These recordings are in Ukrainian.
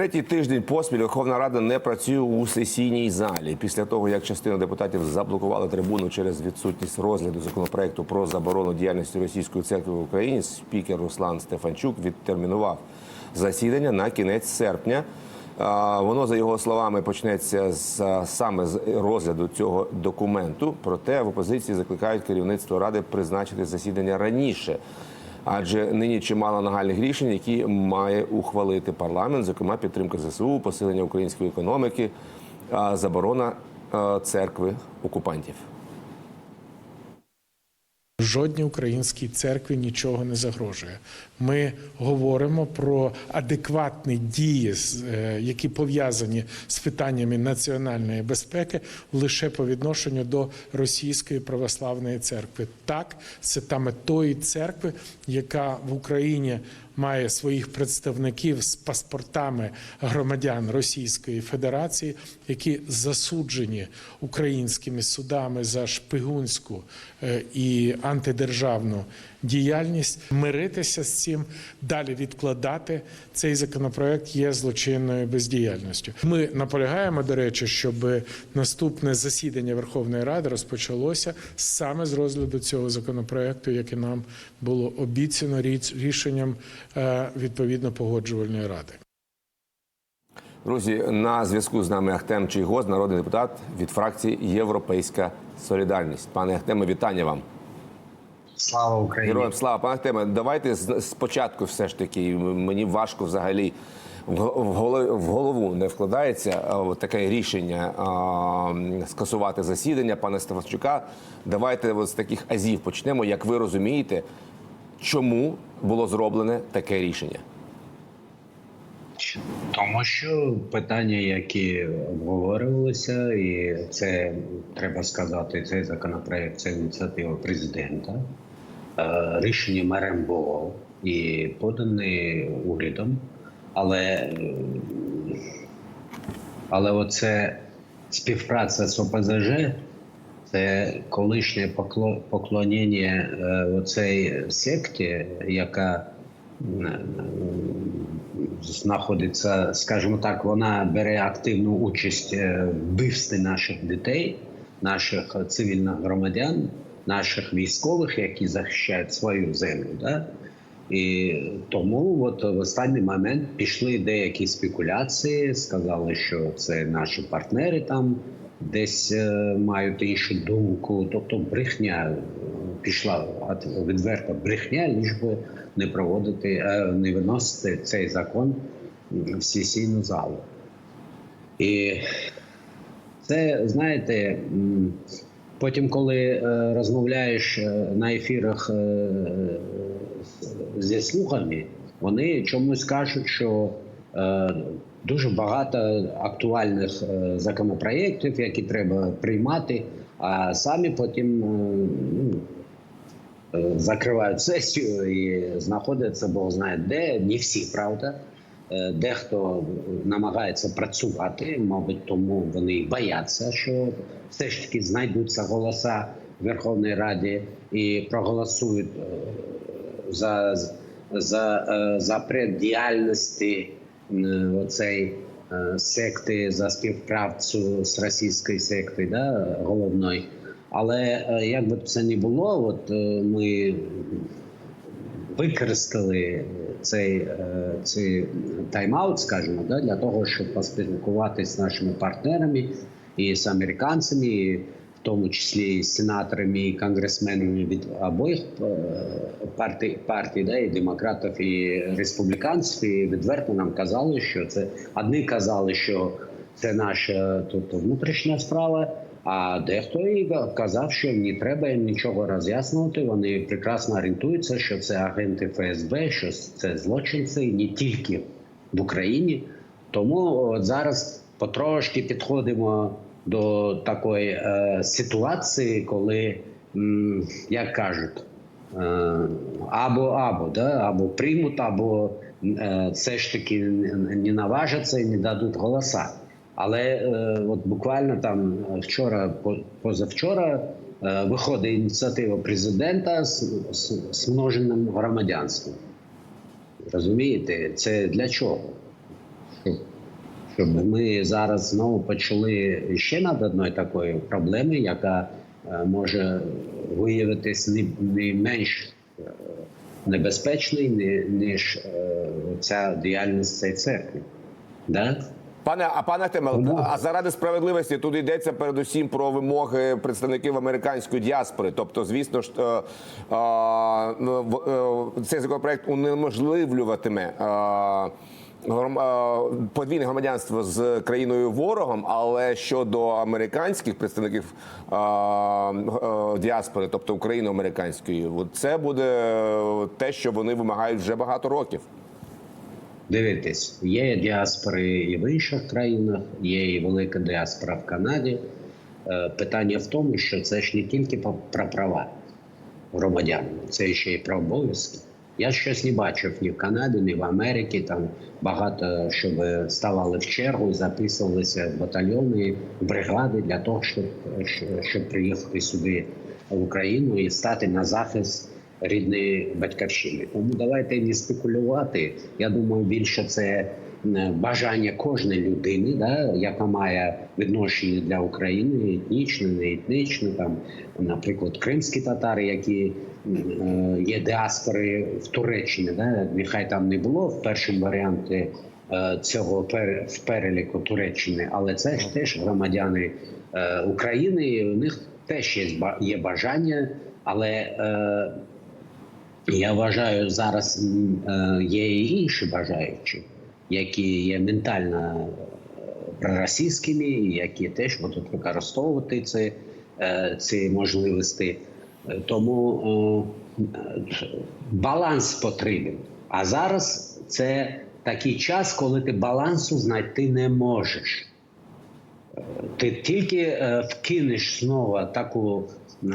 Третій тиждень поспіль Верховна Рада не працює у сесійній залі. Після того, як частина депутатів заблокували трибуну через відсутність розгляду законопроекту про заборону діяльності російської церкви в Україні, спікер Руслан Стефанчук відтермінував засідання на кінець серпня. Воно, за його словами, почнеться з саме з розгляду цього документу. Проте в опозиції закликають керівництво ради призначити засідання раніше. Адже нині чимало нагальних рішень, які має ухвалити парламент, зокрема підтримка ЗСУ, посилення української економіки, заборона церкви окупантів. Жодній українській церкві нічого не загрожує. Ми говоримо про адекватні дії, е, які пов'язані з питаннями національної безпеки, лише по відношенню до російської православної церкви. Так, це саме тої церкви, яка в Україні має своїх представників з паспортами громадян Російської Федерації, які засуджені українськими судами за шпигунську е, і антидержавну діяльність. Миритися з цим, далі відкладати цей законопроект є злочинною бездіяльністю. Ми наполягаємо, до речі, щоб наступне засідання Верховної Ради розпочалося саме з розгляду цього законопроекту, яке нам було обіцяно рішенням е, відповідно погоджувальної ради. Друзі, на зв'язку з нами Ахтем Чийгоз, народний депутат від фракції Європейська Солідарність. Пане Ахтеме, вітання вам. Слава Україні! Героям слава, пане Ахтеме, давайте спочатку все ж таки. Мені важко взагалі в го- в голо- в голову не вкладається таке рішення скасувати засідання пана Стефанчука. Давайте от з таких азів почнемо. Як ви розумієте, чому було зроблене таке рішення? Тому що питання, які обговорювалися, і це треба сказати, цей законопроект це ініціатива президента. Е, Рішення мерем було і подане урядом, але, е, але оце співпраця з ОПЗЖ, це колишнє покло- поклоніння е, оцей секті, яка знаходиться, скажімо так, вона бере активну участь вбивстві наших дітей, наших цивільних громадян, наших військових, які захищають свою землю. Да? І тому от в останній момент пішли деякі спекуляції, сказали, що це наші партнери там десь е, мають іншу думку. Тобто брехня пішла відверта брехня, ліж би не проводити, е, не виносити цей закон в сесійну залу. І це, знаєте, потім, коли е, розмовляєш е, на ефірах е, зі слухами, вони чомусь кажуть, що дуже багато актуальних законопроєктів, які треба приймати, а самі потім. ну, Закривають сесію і знаходяться, Бог знає де, не всі, правда. Е, Дехто намагається працювати, мабуть, тому вони бояться, що все ж таки знайдуться голоса в Верховній Раді і проголосують е, за, за е, запрет діяльності е, оцей е, секти за співпрацю з російською сектою, да, головною. Але як би це не було, от ми використали цей, е, цей тайм-аут, скажімо, да, для того, щоб поспілкуватися з нашими партнерами і з американцями, і в тому числі і з сенаторами і конгресменами від обох е, партій, партій да, і демократів, і республіканців. І відверто нам казали, що це одні казали, що це наша тут внутрішня справа. А дехто і казав, що не треба їм нічого роз'яснювати. Вони прекрасно орієнтуються, що це агенти ФСБ, що це злочинці не тільки в Україні. Тому от зараз потрошки підходимо до такої е, ситуації, коли, м, як кажуть, е, або або да, або приймуть, або е, все ж таки не наважаться і не дадуть голоса. Але е, от буквально там вчора, позавчора, е, виходить ініціатива президента з, з, з множеним громадянством. Розумієте, це для чого? щоб, ми зараз знову почали ще над одною такою проблемою, яка е, може виявитись не, не менш е, небезпечною, ні- ніж е, ця діяльність цієї церкви. Да? Пане, а пане Темел, а заради справедливості тут йдеться передусім про вимоги представників американської діаспори. Тобто, звісно ж, е, в- е, цей законопроект унеможливлюватиме. е, Подвійне громадянство з країною ворогом, але щодо американських представників діаспори, тобто україно-американської, це буде те, що вони вимагають вже багато років. Дивитесь, є діаспори і в інших країнах, є і велика діаспора в Канаді. Е, Питання в тому, що це ж не тільки про права громадян, це ще й про обов'язки. Я щось не бачив ні в Канаді, ні в Америці. Там багато щоб ставали в чергу записувалися в батальйони, в бригади для того, щоб- щоб приїхати сюди в Україну і стати на захист рідної батьківщини. Тому давайте не спекулювати. Я думаю, більше це м, бажання кожної людини, да, яка має відношення для України, етнічне, не етнічне, там, наприклад, кримські татари, які е, є діаспори в Туреччині, да, нехай там не було в першому варіанті е, цього в переліку Туреччини, але це ж теж громадяни е, України, і у них теж є, ба- є бажання, але е, я вважаю, зараз е, є і інші бажаючі, які є ментально е, проросійськими, які теж будуть використовувати ці, е, ці можливості. Тому баланс потрібен. А зараз це такий час, коли ти балансу знайти не можеш. Ти тільки вкинеш знову таку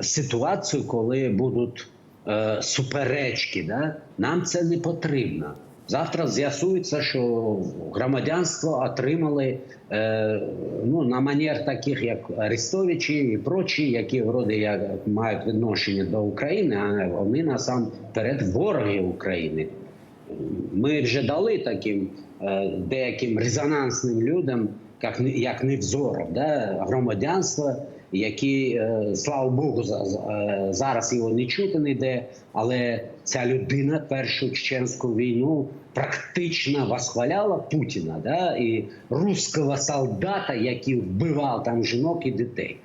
ситуацію, коли будуть е, суперечки. Да? Нам це не потрібно. Завтра з'ясується, що громадянство отримали е, ну, на манер таких, як Арестовичі і прочі, які вроде як мають відношення до України, а вони насамперед вороги України. Ми вже дали таким е, деяким резонансним людям, як, як Невзоров, да, громадянство, які, е, слава Богу, е, зараз його не чути не йде, але ця людина першу чеченську війну практично восхваляла Путіна да, і русского солдата, який вбивав там жінок і дітей.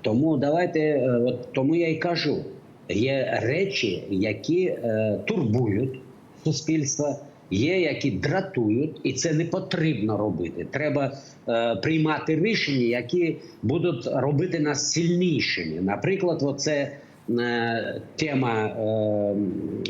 Тому давайте, е, от тому я й кажу: є речі, які турбують суспільство, є які дратують, і це не потрібно робити. Треба е, приймати рішення, які будуть робити нас сильнішими. Наприклад, оце тема е,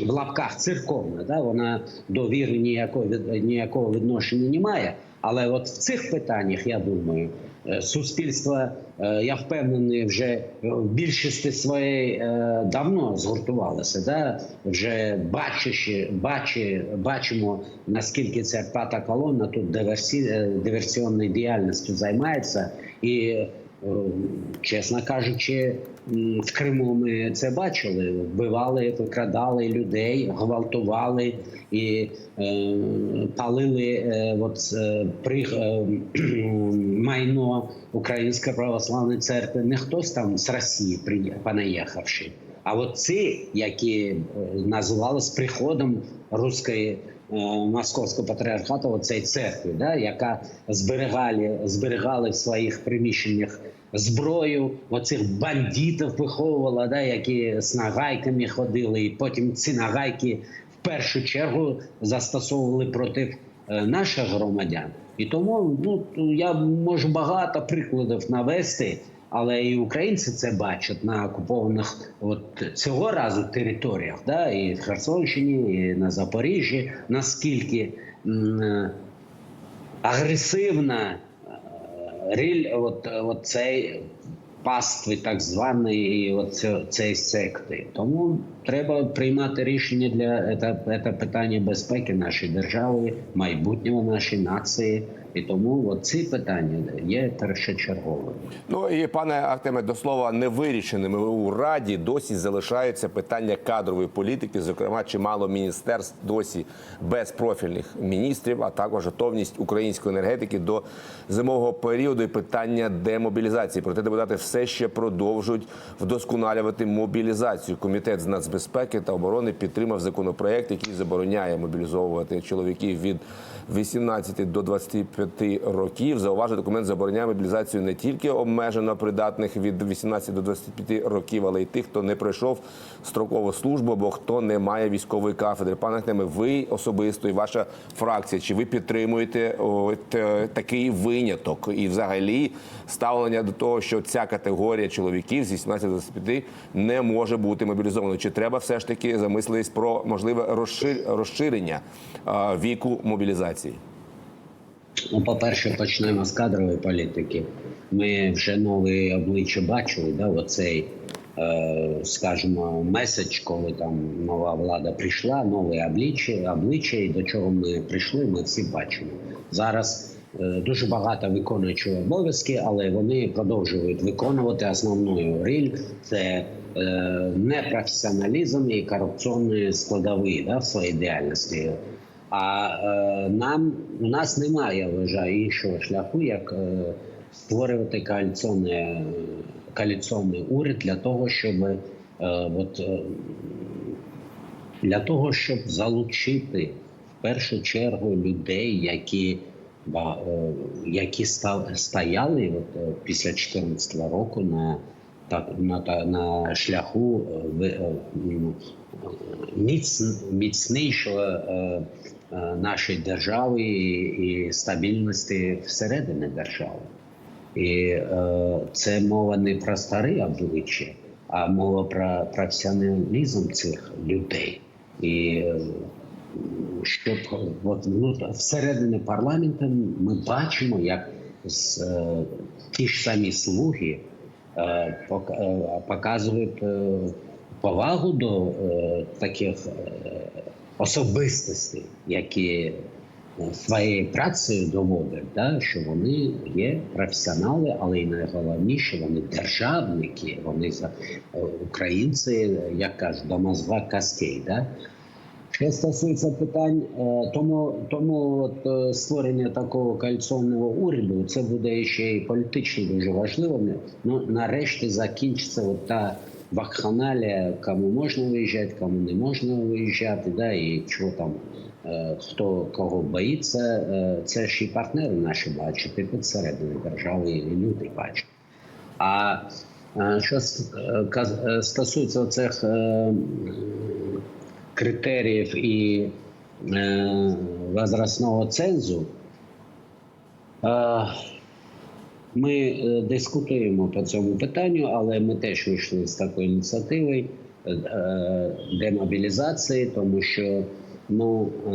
в лапках церковна, да? вона до віри ніякого, ніякого відношення не має. Але от в цих питаннях, я думаю, е, суспільство, е, я впевнений, вже в більшості своєї е, давно згуртувалося. Да? Вже бачачи, бачи, бачимо, наскільки ця п'ята колона тут диверсі, е, диверсіонною діяльністю займається. І, е, чесно кажучи, в Криму ми це бачили: вбивали, викрадали людей, гвалтували і е, палили е, от, е, при, е, майно Української православної церкви. Не хтось там з Росії понаїхавши. А от ці, які е, називали з приходом руської е, московського патріархату, оцей церкви, да, яка зберігали, зберігали в своїх приміщеннях зброю, оцих бандитів виховувала, да, які з нагайками ходили, і потім ці нагайки в першу чергу застосовували проти е, наших громадян. І тому ну, я можу багато прикладів навести. Але і українці це бачать на окупованих от цього разу територіях, да, і в Херсонщині, і на Запоріжжі, наскільки м, агресивна е, ріль, от, от цей пастви, так званої, і от цієї секти. Тому треба приймати рішення для це, це питання безпеки нашої держави, майбутнього нашої нації. І тому от ці питання є першочерговими. Ну і пане Артеме, до слова, невирішеними у раді досі залишаються питання кадрової політики. Зокрема, чимало міністерств досі без профільних міністрів, а також готовність української енергетики до зимового періоду і питання демобілізації. Проте депутати все ще продовжують вдосконалювати мобілізацію. Комітет з нацбезпеки та оборони підтримав законопроект, який забороняє мобілізовувати чоловіків від 18 до 25 років. Зауважу, документ забороняє мобілізацію не тільки обмежено придатних від 18 до 25 років, але й тих, хто не пройшов строкову службу або хто не має військової кафедри. Пане Ахтеме, ви особисто і ваша фракція, чи ви підтримуєте от, такий виняток і взагалі ставлення до того, що ця категорія чоловіків з 18 до 25 не може бути мобілізованою? Чи треба все ж таки замислитись про можливе розшир- розширення віку мобілізації? Ну, по-перше, почнемо з кадрової політики. Ми вже нові обличчя бачили, да, оцей, е, скажімо, меседж, коли там нова влада прийшла, нове обличчя, обличчя, і до чого ми прийшли, ми всі бачимо. Зараз е, дуже багато виконуючих обов'язки, але вони продовжують виконувати основну роль це е, непрофесіоналізм і корупційні складові да, в своїй діяльності. А е, нам у нас немає, я іншого шляху, як е, створювати коаліційний, коаліційний уряд для того, щоб от, для того, щоб залучити в першу чергу людей, які які стояли от, після 2014 року на так на, та- на шляху е, е, м, міц, міцнішого е, нашої держави і, стабільності всередині держави. І це мова не про старі обличчя, а мова про професіоналізм цих людей. І щоб от, ну, всередині парламенту ми бачимо, як з, ті ж самі слуги показують е, повагу до е, таких е, особистостей, які е, своєю працею доводять, да, що вони є професіонали, але й найголовніше вони державники, вони е, українці, як кажуть, до мозга костей. Да? Що стосується питань, е, тому, тому от, е, створення такого коаліційного уряду це буде ще і політично дуже важливим. Ну нарешті закінчиться от та вакханалія, кому можна виїжджати, кому не можна виїжджати, да, і що там е, хто кого боїться, це ж і партнери наші бачать, і підсередини держави, і люди бачать. А що стосується цих критеріїв і е, возрастного цензу, е, ми е, дискутуємо по цьому питанню, але ми теж вийшли з такою ініціативою е, демобілізації, тому що ну, е,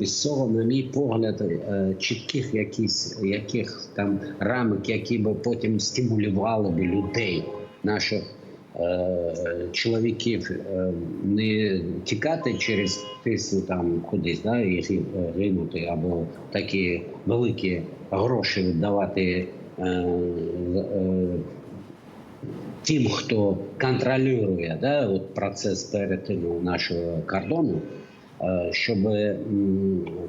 без цього, на мій погляд, е, чітких якісь, яких там рамок, які би потім стимулювали б людей, наших чоловіків е, не тікати через тису там кудись, да, і е, гинути, або такі великі гроші віддавати е, е, тим, хто контролює да, от процес перетину нашого кордону, е, щоб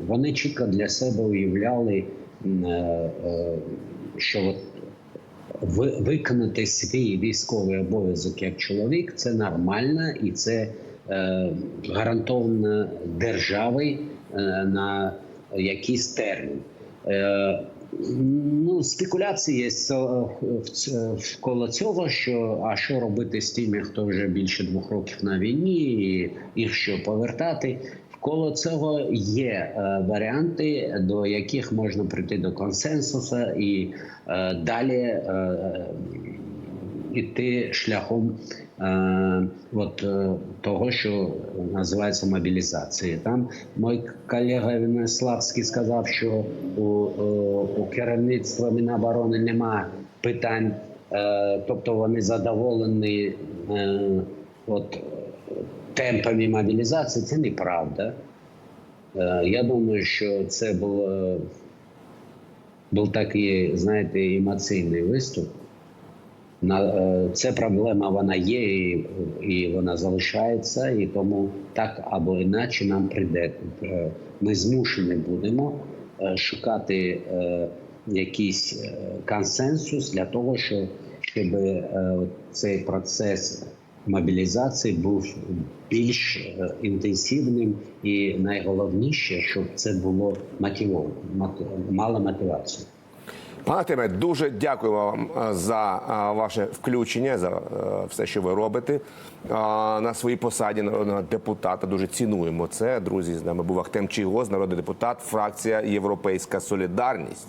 вони чітко для себе уявляли, е, е, що от виконати свій військовий обов'язок як чоловік це нормально і це е, гарантовано державою е, на якийсь термін. Е, ну, спекуляції є ц- вколо цього, що а що робити з тими, хто вже більше двох років на війні, і їх що повертати. Вколо цього є е, варіанти, до яких можна прийти до консенсусу і е, далі е, іти шляхом от, того, що називається мобілізація. Там мій колега Венеславський сказав, що у, у, керівництва Міноборони немає питань, тобто вони задоволені. Е, от, темпами мобілізації це неправда. Е, Я думаю, що це було, був такий, знаєте, емоційний виступ. На, е, Це проблема вона є і, і вона залишається, і тому так або інакше нам прийде. е, Ми змушені будемо е, шукати е, якийсь е, консенсус для того, щоб, е, цей процес мобілізації був більш е, інтенсивним і найголовніше, щоб це було мотивовано, мало мотивацію. Пане Тиме, дуже дякую вам е, за е, ваше включення, за все, що ви робите на своїй посаді народного депутата. Дуже цінуємо це. Друзі, з нами був Ахтем Чийгоз, народний депутат, фракція Європейська Солідарність.